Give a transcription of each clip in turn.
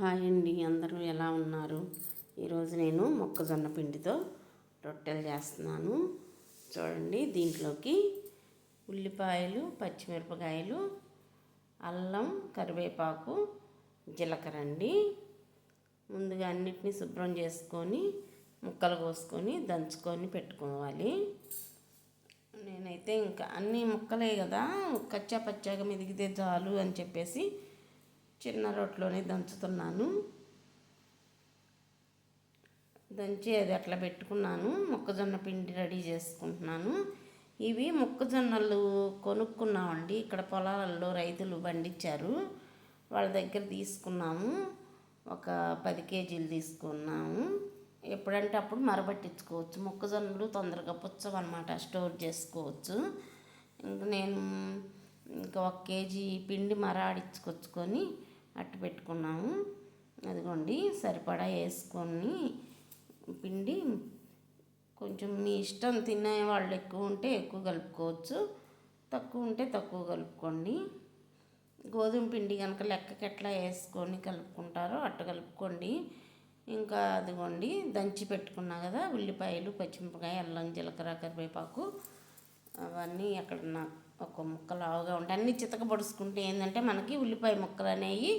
Hi అండి అందరూ ఎలా ఉన్నారు? ఈరోజు నేను మొక్కజొన్న పిండితో రొట్టెలు చేస్తున్నాను. చూడండి దీంట్లోకి ఉల్లిపాయలు పచ్చిమిరపకాయలు అల్లం కరివేపాకు జీలకర్ర అండి. ముందుగా అన్నిటినీ శుభ్రం చేసుకొని ముక్కలు కోసుకొని దంచుకొని పెట్టుకోవాలి. నేనైతే ఇంకా అన్ని ముక్కలే కదా కచ్చా పచ్చాగా మెదిగితే చాలు అని చెప్పేసి చిన్న రొట్టెలోనే దంచుతున్నాను. దంచి అది అట్లా పెట్టుకున్నాను. మొక్కజొన్న పిండి రెడీ చేసుకుంటున్నాను. ఇవి మొక్కజొన్నలు కొనుక్కున్నామండి. ఇక్కడ పొలాలలో రైతులు పండించారు. వాళ్ళ దగ్గర తీసుకున్నాము. ఒక పది కేజీలు తీసుకున్నాము. ఎప్పుడంటే అప్పుడు మరబట్టించుకోవచ్చు. మొక్కజొన్నలు తొందరగా పుచ్చవన్నమాట. స్టోర్ చేసుకోవచ్చు. ఇంక నేను ఇంకా ఒక కేజీ పిండి మరాడించుకొచ్చుకొని అట్టు పెట్టుకున్నాము. అదిగోండి సరిపడా వేసుకొని పిండి కొంచెం మీ ఇష్టం తినే వాళ్ళు ఎక్కువ ఉంటే ఎక్కువ కలుపుకోవచ్చు. తక్కువ ఉంటే తక్కువ కలుపుకోండి. గోధుమ పిండి కనుక లెక్కకి ఎట్లా వేసుకొని కలుపుకుంటారో అట్ట కలుపుకోండి. ఇంకా అదిగోండి దంచి పెట్టుకున్నా కదా ఉల్లిపాయలు పచ్చిమిరపకాయ అల్లం జీలకర్ర కరివేపాకు అవన్నీ అక్కడ నాకు ఒక ముక్క లావుగా ఉంటాయి అన్నీ చితకబడుచుకుంటే ఏంటంటే మనకి ఉల్లిపాయ ముక్కలు అనేవి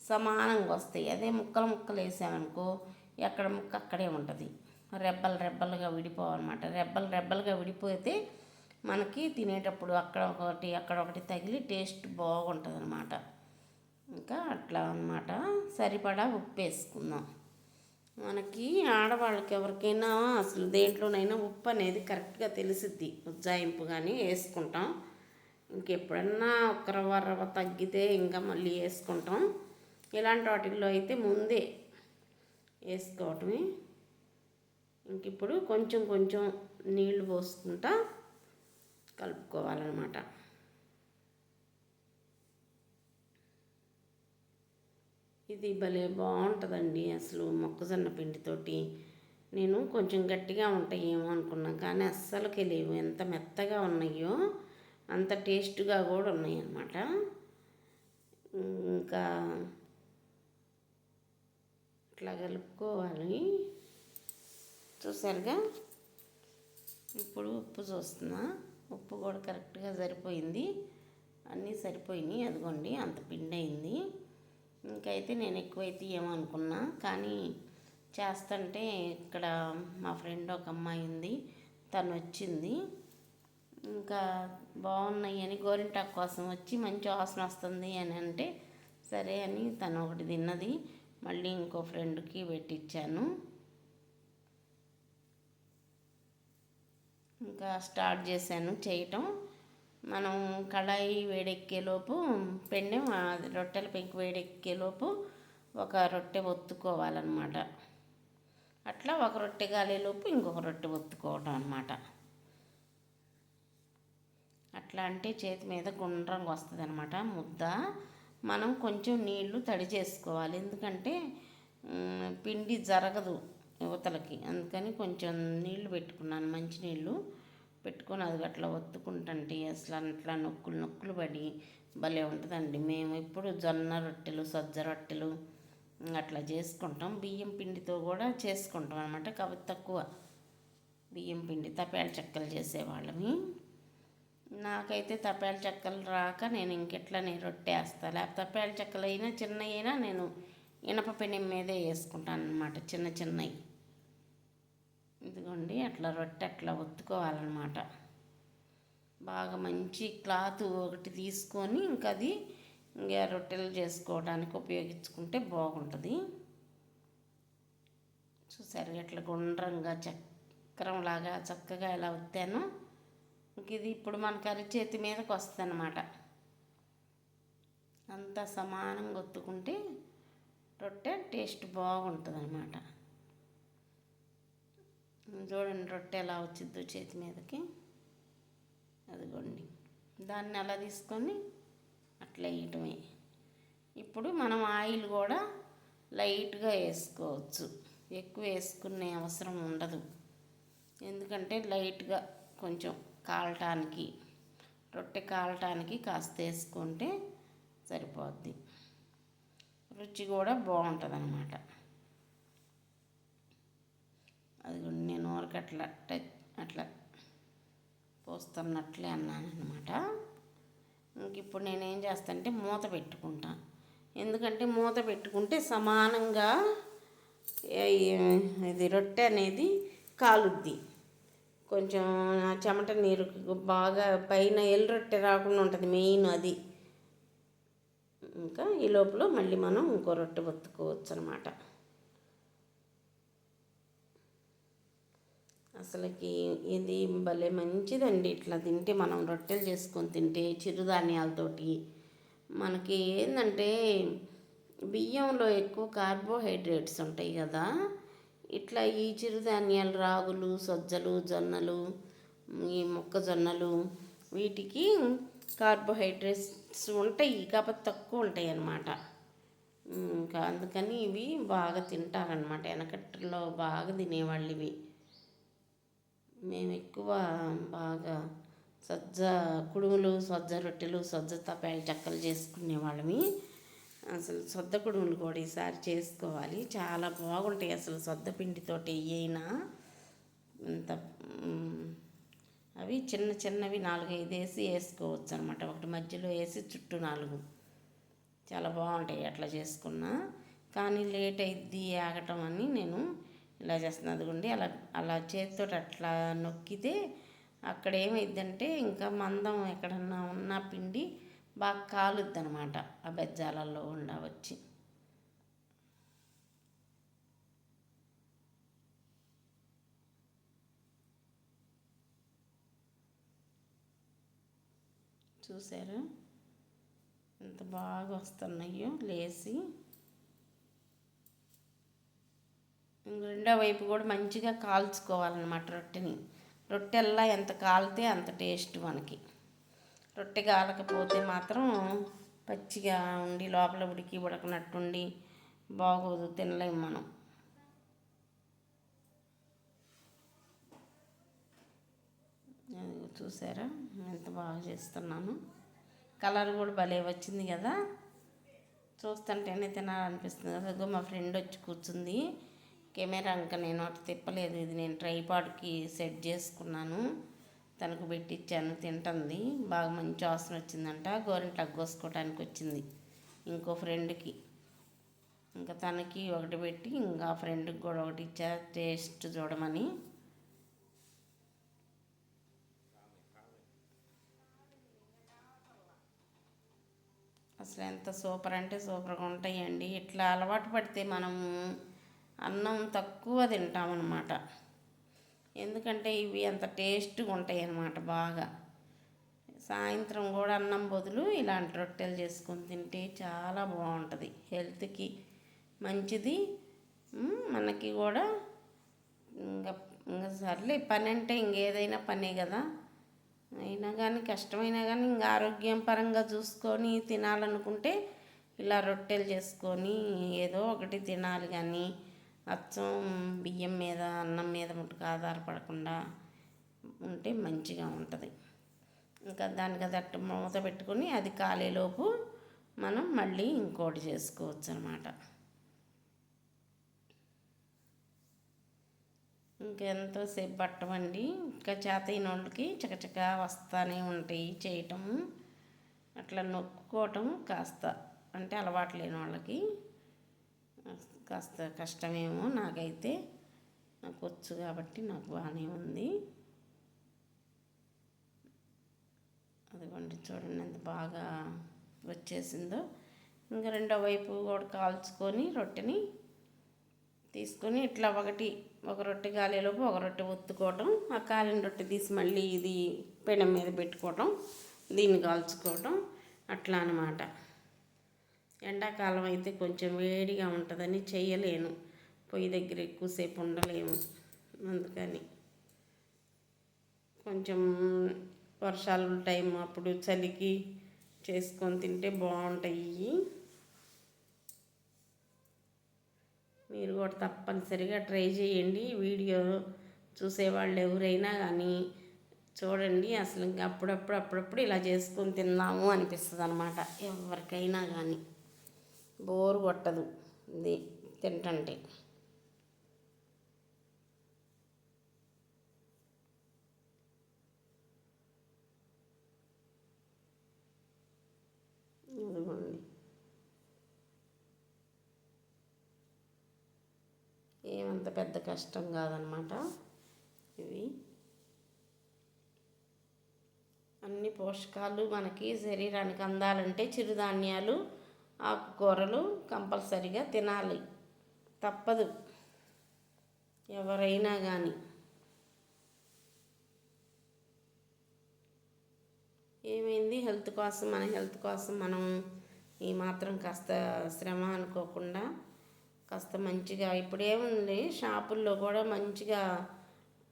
సమానంగా వస్తాయి. అదే ముక్కలు ముక్కలు వేసామనుకో ఎక్కడ ముక్క అక్కడే ఉంటుంది. రెబ్బలు రెబ్బలుగా విడిపోవన్నమాట. రెబ్బలు రెబ్బలుగా విడిపోతే మనకి తినేటప్పుడు అక్కడ ఒకటి అక్కడ ఒకటి తగిలి టేస్ట్ బాగుంటుంది అనమాట ఇంకా అట్లా అనమాట సరిపడా ఉప్పు వేసుకుందాం. మనకి ఆడవాళ్ళకి ఎవరికైనా అసలు దేంట్లోనైనా ఉప్పు అనేది కరెక్ట్గా తెలిసిద్ది. ఉజ్జాయింపు కానీ వేసుకుంటాం. ఇంకెప్పుడన్నా ఒక రవ్వ రవ్వ తగ్గితే ఇంకా మళ్ళీ వేసుకుంటాం. ఇలాంటి వాటిల్లో అయితే ముందే వేసుకోవటమే. ఇంక ఇప్పుడు కొంచెం కొంచెం నీళ్ళు పోసుకుంటా కలుపుకోవాలన్నమాట. ఇది భలే బాగుంటుందండి అసలు మొక్కజొన్న పిండితోటి. నేను కొంచెం గట్టిగా ఉంటాయేమో అనుకున్నా కానీ అస్సలకి లేవు. ఎంత మెత్తగా ఉన్నాయో అంత టేస్ట్గా కూడా ఉన్నాయి అన్నమాట ఇంకా ఇట్లా కలుపుకోవాలి. చూసారుగా? ఇప్పుడు ఉప్పు చూస్తున్నా. ఉప్పు కూడా కరెక్ట్గా సరిపోయింది. అన్నీ సరిపోయినాయి. అదిగోండి అంత పిండి అయింది. ఇంకైతే నేను ఎక్కువైతే ఏమనుకున్నా. కానీ చేస్తుంటే ఇక్కడ మా ఫ్రెండ్ ఒక అమ్మాయి ఉంది. తను వచ్చింది ఇంకా బాగున్నాయి అని గోరింటాకు కోసం వచ్చి మంచి వాసన వస్తుంది అని అంటే సరే అని తను ఒకటి తిన్నది. మళ్ళీ ఇంకో ఫ్రెండ్కి పెట్టించాను ఇంకా స్టార్ట్ చేశాను చేయటం. మనం కళాయి వేడెక్కేలోపు పెండె రొట్టెల పెంకు వేడెక్కేలోపు ఒక రొట్టె ఒత్తుకోవాలన్నమాట. అట్లా ఒక రొట్టె గాలేలోపు ఇంకొక రొట్టె ఒత్తుకోవటం అనమాట అట్లా అంటే చేతి మీద గుండ్రంగా వస్తుంది అనమాట ముద్ద. మనం కొంచెం నీళ్ళు తడి చేసుకోవాలి. ఎందుకంటే పిండి జరగదు యువతలకి. అందుకని కొంచెం నీళ్ళు పెట్టుకున్నాను మంచినీళ్ళు పెట్టుకొని అది అట్లా ఒత్తుకుంటుంటే అసలు అట్లా నొక్కులు నొక్కులు పడి భలే ఉంటుందండి. మేము ఇప్పుడు జొన్న రొట్టెలు సజ్జ రొట్టెలు అట్లా చేసుకుంటాం. బియ్యం పిండితో కూడా చేసుకుంటాం అనమాట కాబట్టి తక్కువ. బియ్యం పిండి తపేల చెక్కలు చేసేవాళ్ళమి నాకైతే తపేల చెక్కలు రాక నేను ఇంకెట్లనే రొట్టె వేస్తాను లేకపోతే తపేల చెక్కలు అయినా చిన్న అయినా నేను ఇనప పెనం మీదే వేసుకుంటాను అనమాట చిన్న చిన్నవి ఇదిగోండి అట్లా రొట్టె అట్లా ఒత్తుకోవాలన్నమాట. బాగా మంచి క్లాత్ ఒకటి తీసుకొని ఇంకా అది ఇంకా రొట్టెలు చేసుకోవడానికి ఉపయోగించుకుంటే బాగుంటుంది. చూసారు ఎట్లా గుండ్రంగా చక్రంలాగా చక్కగా ఇలా ఒత్తాను. ఇది ఇప్పుడు మనకి అరిచేతి మీదకి వస్తుంది అనమాట అంతా సమానంగా ఒత్తుకుంటే రొట్టె టేస్ట్ బాగుంటుంది అనమాట చూడండి రొట్టె ఎలా వచ్చిద్దో చేతి మీదకి. అదిగోండి. దాన్ని అలా తీసుకొని అట్లా వేయటమే. ఇప్పుడు మనం ఆయిల్ కూడా లైట్గా వేసుకోవచ్చు. ఎక్కువ వేసుకునే అవసరం ఉండదు. ఎందుకంటే లైట్గా కొంచెం కాలటానికి రొట్టె కాలటానికి కాస్త వేసుకుంటే సరిపోద్ది. రుచి కూడా బాగుంటుంది అనమాట అది కూడా నేను ఊరికి అట్లా టచ్ అట్లా పోస్తున్నట్లే అన్నాను అనమాట ఇంక ఇప్పుడు నేనేం చేస్తానంటే మూత పెట్టుకుంటా. ఎందుకంటే మూత పెట్టుకుంటే సమానంగా ఇది రొట్టె అనేది కాలుద్ది. కొంచెం చెమట నీరు బాగా పైన ఎల్లరొట్టె రాకుండా ఉంటుంది మెయిన్ అది. ఇంకా ఈ లోపల మళ్ళీ మనం ఇంకో రొట్టె బతుకోవచ్చు అనమాట అసలుకి ఇది భలే మంచిదండి ఇట్లా తింటే మనం రొట్టెలు చేసుకొని తింటే చిరుధాన్యాలతోటి. మనకి ఏంటంటే బియ్యంలో ఎక్కువ కార్బోహైడ్రేట్స్ ఉంటాయి కదా. ఇట్లా ఈ చిరుధాన్యాలు రాగులు సజ్జలు జొన్నలు ఈ మొక్కజొన్నలు వీటికి కార్బోహైడ్రేట్స్ ఉంటాయి కాబట్టి తక్కువ ఉంటాయి అన్నమాట ఇంకా అందుకని ఇవి బాగా తింటారనమాట వెనకట్లో బాగా తినేవాళ్ళు ఇవి మేము ఎక్కువ బాగా సజ్జ కుడుములు సజ్జ రొట్టెలు సజ్జ తపాలు చెక్కలు చేసుకునేవాళ్ళమి. అసలు సొద్ద కుడుములు కూడా ఈసారి చేసుకోవాలి. చాలా బాగుంటాయి అసలు సొద్ద పిండితోటి అయినా. ఇంత అవి చిన్న చిన్నవి నాలుగైదు వేసి వేసుకోవచ్చు అనమాట ఒకటి మధ్యలో వేసి చుట్టూ నాలుగు. చాలా బాగుంటాయి అట్లా చేసుకున్నా. కానీ లేట్ అయింది ఆగటం అని నేను ఇలా చేస్తున్నాను అదిగోండి అలా అలా చేతితో అట్లా నొక్కితే అక్కడ ఏమైందంటే ఇంకా మందం ఎక్కడన్నా ఉన్న పిండి బాగా కాలుద్ది అనమాట ఆ బెజ్జాలలో ఉండ వచ్చి. ఎంత బాగా వస్తున్నాయో లేసి రెండో వైపు కూడా మంచిగా కాల్చుకోవాలన్నమాట రొట్టెని. రొట్టెల్లా ఎంత కాలితే అంత టేస్ట్ మనకి. రొట్టె కాలకపోతే మాత్రం పచ్చిగా ఉండి లోపల ఉడికి ఉడకనట్టుండి బాగోదు తినలేము మనం. చూసారా? ఎంత బాగా చేస్తున్నాను. కలర్ కూడా భలే వచ్చింది కదా? చూస్తుంటేనే తినాలనిపిస్తుంది. అదిగో మా ఫ్రెండ్ వచ్చి కూర్చుంది. కెమెరా ఇంకా నేను అటు తిప్పలేదు. ఇది నేను ట్రైపాడ్కి సెట్ చేసుకున్నాను. తనకు పెట్టిచ్చాను తింటుంది. బాగా మంచి వాసన వచ్చిందంట. గోరింటకు కోసుకోవడానికి వచ్చింది. ఇంకో ఫ్రెండ్కి. ఇంకా తనకి ఒకటి పెట్టి ఇంకా ఫ్రెండ్కి కూడా ఒకటి ఇచ్చా టేస్ట్ చూడమని. అసలు ఎంత సూపర్ అంటే సూపర్గా ఉంటాయండి. ఇట్లా అలవాటు పడితే మనము అన్నం తక్కువ తింటామన్నమాట. ఎందుకంటే ఇవి అంత టేస్ట్గా ఉంటాయి అన్నమాట బాగా. సాయంత్రం కూడా అన్నం బదులు ఇలాంటి రొట్టెలు చేసుకొని తింటే చాలా బాగుంటుంది. హెల్త్కి మంచిది. మనకి కూడా ఇంకా ఇంకా సర్లే పని అంటే ఇంకేదైనా పనే కదా. అయినా కానీ కష్టమైనా కానీ ఇంకా ఆరోగ్యం పరంగా చూసుకొని తినాలనుకుంటే ఇలా రొట్టెలు చేసుకొని ఏదో ఒకటి తినాలి కానీ అచ్చం బియ్యం మీద అన్నం మీద ముట్టుకు ఆధారపడకుండా ఉంటే మంచిగా ఉంటుంది. ఇంకా దానికి అది మూత పెట్టుకొని అది కాలేలోపు మనం మళ్ళీ ఇంకోటి చేసుకోవచ్చు అనమాట ఇంకెంతోసేపు పట్టమండి ఇంకా చేత అయిన వాళ్ళకి చకచక వస్తానే ఉంటాయి చేయటం. అట్లా నొక్కుకోవటం కాస్త అంటే అలవాటు లేని వాళ్ళకి కాస్త కష్టమేమో నాకైతే. నాకు వచ్చు కాబట్టి నాకు బాగానే ఉంది. అదిగోండి చూడండి ఎంత బాగా వచ్చేసిందో. ఇంకా రెండో వైపు కూడా కాల్చుకొని రొట్టెని తీసుకొని ఇట్లా ఒకటి ఒక రొట్టె కాలేలోపు ఒక రొట్టె ఒత్తుకోవటం ఆ కాలిన రొట్టె తీసి మళ్ళీ ఇది పెనం మీద పెట్టుకోవటం దీన్ని కాల్చుకోవటం అట్లా అనమాట ఎండాకాలం అయితే కొంచెం వేడిగా ఉంటుందని చేయలేను పొయ్యి దగ్గర ఎక్కువసేపు ఉండలేము. అందుకని కొంచెం వర్షాలు టైం అప్పుడు చలికి చేసుకొని తింటే బాగుంటాయి. మీరు కూడా తప్పనిసరిగా ట్రై చేయండి. వీడియో చూసేవాళ్ళు ఎవరైనా కానీ చూడండి. అసలు ఇంకా అప్పుడప్పుడు అప్పుడప్పుడు ఇలా చేసుకొని తిందాము అనిపిస్తుంది అనమాట ఎవరికైనా కానీ. బోరు కొట్టదు ఇది తింటంటే. ఇదిగోండి. ఏమంత పెద్ద కష్టం కాదనమాట ఇవి. అన్ని పోషకాలు మనకి శరీరానికి అందాలంటే చిరుధాన్యాలు ఆకుకూరలు కంపల్సరిగా తినాలి. తప్పదు. ఎవరైనా కానీ ఏమైంది? హెల్త్ కోసం మన హెల్త్ కోసం మనం ఈ మాత్రం కాస్త శ్రమ అనుకోకుండా కాస్త మంచిగా ఇప్పుడేముంది షాపుల్లో కూడా మంచిగా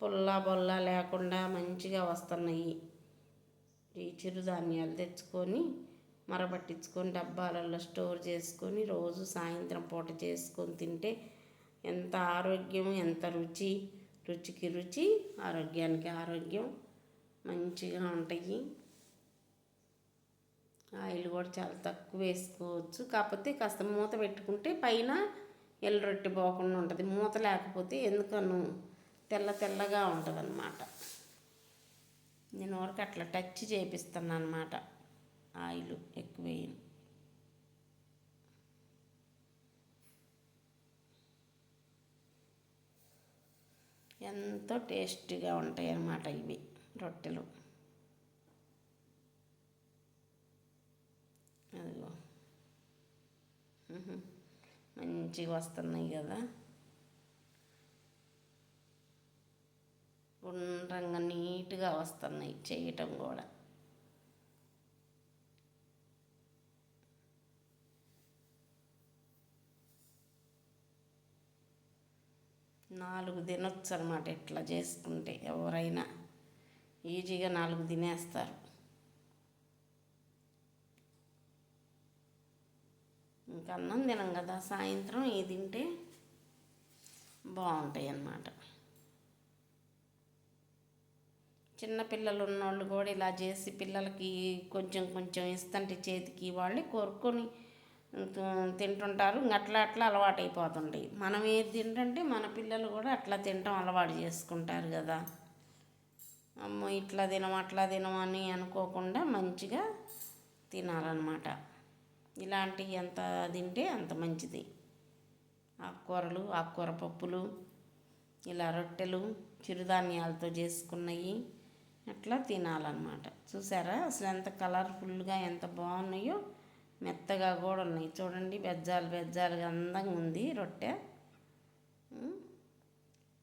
పుల్ల బొల్ల లేకుండా మంచిగా వస్తున్నాయి. ఈ చిరుధాన్యాలు తెచ్చుకొని మరపట్టించుకొని డబ్బాలలో స్టోర్ చేసుకొని రోజు సాయంత్రం పూట చేసుకొని తింటే ఎంత ఆరోగ్యం ఎంత రుచి రుచికి రుచి ఆరోగ్యానికి ఆరోగ్యం మంచిగా ఉంటాయి. ఆయిల్ కూడా చాలా తక్కువ వేసుకోవచ్చు. కాకపోతే కాస్త మూత పెట్టుకుంటే పైన ఎల్లు రొట్టె పోకుండా ఉంటుంది. మూత లేకపోతే ఎందుకను తెల్ల తెల్లగా ఉంటుంది అన్నమాట నేను వరకు అట్లా టచ్ చేపిస్తాను అనమాట ఆయిల్ ఎక్కువ వేయను. ఎంతో టేస్టీగా ఉంటాయి అన్నమాట ఇవి రొట్టెలు. అదిగో. మంచిగా వస్తున్నాయి కదా. గుండ్రంగా నీట్గా వస్తున్నాయి చేయటం కూడా. నాలుగు తినొచ్చు అనమాట ఇట్లా చేసుకుంటే ఎవరైనా. ఈజీగా నాలుగు తినేస్తారు. ఇంకా అన్నం తినం కదా సాయంత్రం ఇది తింటే బాగుంటాయి అన్నమాట చిన్నపిల్లలు ఉన్నోళ్ళు కూడా ఇలా చేసి పిల్లలకి కొంచెం కొంచెం ఇస్తుంటే చేతికి వాళ్ళే కోరుకొని తింటుంటారు. అట్లా అట్లా అలవాటు అయిపోతుంటాయి మనం ఏది తింటుంటే మన పిల్లలు కూడా అట్లా తినటం అలవాటు చేసుకుంటారు కదా. అమ్మో ఇట్లా తినం అట్లా తినం అని అనుకోకుండా మంచిగా తినాలన్నమాట. ఇలాంటివి ఎంత తింటే అంత మంచిది. ఆకుకూరలు ఆకుకూర పప్పులు ఇలా రొట్టెలు చిరుధాన్యాలతో చేసుకున్నవి అట్లా తినాలన్నమాట. చూసారా? అసలు ఎంత కలర్ఫుల్గా ఎంత బాగున్నాయో. మెత్తగా కూడా ఉన్నాయి. చూడండి బెజ్జాలు బెజ్జాలుగా అందంగా ఉంది రొట్టె.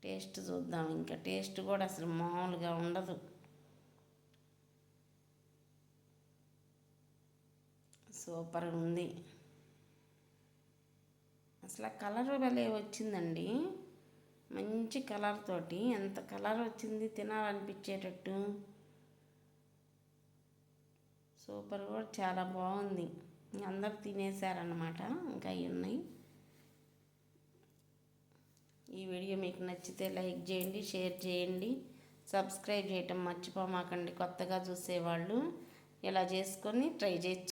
టేస్ట్ చూద్దాం. ఇంకా టేస్ట్ కూడా అసలు మామూలుగా ఉండదు. సూపర్గా ఉంది. అసలు ఆ కలర్ భలే వచ్చిందండి. మంచి కలర్ తోటి ఎంత కలర్ వచ్చింది తినాలనిపించేటట్టు. సూపర్ కూడా చాలా బాగుంది. అందరు తినేసారనమాట ఇంకా అవి ఉన్నాయి. ఈ వీడియో మీకు నచ్చితే లైక్ చేయండి షేర్ చేయండి. సబ్స్క్రైబ్ చేయటం మర్చిపోమాకండి కొత్తగా చూసేవాళ్ళు. ఇలా చేసుకొని ట్రై చేసి